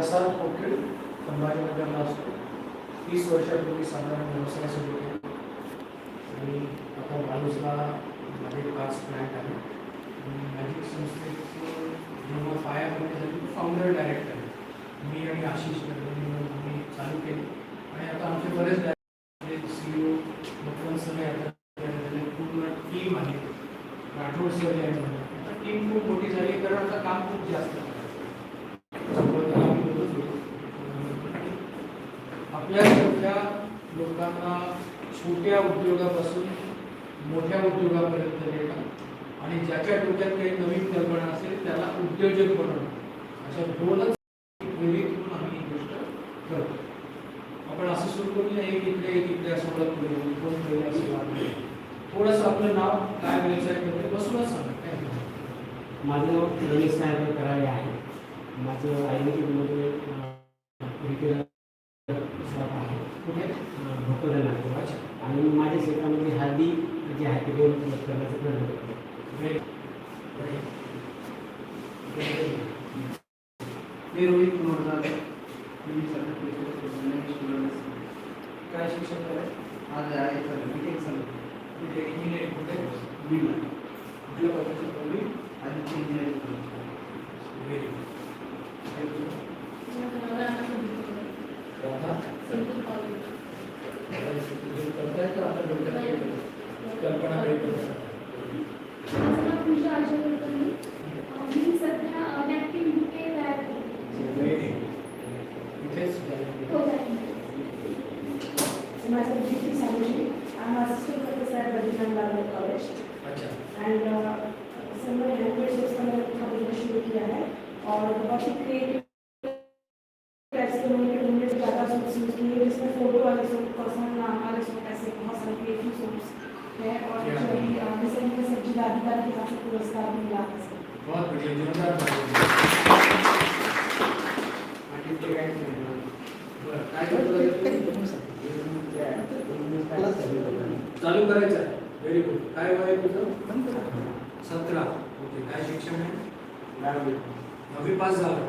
प्रसाद पोकीळ संभाजीनगरला असतो तीस वर्षापूर्वी साधारण व्यवसाय सुरू केला आणि आता माणूसला माझे पाच प्लॅन्ट आहे मॅजिक संस्थेचं जेव्हा पायामध्ये झाली फाउंडर डायरेक्टर मी आणि आशिष आम्ही चालू केली आणि आता आमचे बरेच सीईओ मुख्यमंत्री सगळे आता पूर्ण टीम आहे राठोड सर. आता टीम खूप मोठी झाली कारण आता काम खूप जास्त आहे. आपल्यासारख्या लोकांना छोट्या उद्योगापासून मोठ्या उद्योगापर्यंत नेणं आणि ज्याच्या डोक्यात काही नवीन कल्पना असेल त्याला उद्योजक बनवणं. अशा दोनच प्रेरितून आम्ही ही गोष्ट करतो. आपण असं सुरू करूया एक इकडे एक इकडे असं ओळख करू पहिले असं लागलं थोडंसं आपलं नाव काय व्यवसाय करते बसूनच सांगा. काय नाही. माझं नाव रमेश साहेब कराळे आहे. माझं आयुर्वेदिकमध्ये रिटेल शॉप कुठे? भोकरला नागपूर अच्छा. आणि माझ्या शेतामध्ये हळदी जे आहे ते डेव्हलप करण्याचा प्रयत्न करतो. मी रोहित कुमार जाधव मी काय शिक्षण करायचं आज आहे सर बीटेक सर कुठे इंजिनिअरिंग कुठे? बीला कुठल्या पद्धतीचं कवळी आदित्य इंजिनिअरिंग व्हेरी करताय जाईल माझं GP सामोशी I am assistant professor at Rajasthan Bible College अच्छा। And uh, मैंने शुरू किया है। और बहुत ही क्रिएटिव ऐसे मैंने इंग्लिश ज़्यादा सोच यूज़ की है जिसमें फ़ोटो वाले सोच पर्सनल नाम वाले सोच ऐसे बहुत सारे क्रिएटिव सोच है और जो भी रिसेंटली सब्ज़ी दादीदार के हिसाब से पुरस्कार भी मिला है। बहुत बढ़िया जोरदार काय करतो चालू करायचं व्हेरी गुड काय वय तुझं? सतरा. ओके काय शिक्षण आहे? दहावी पास झालं.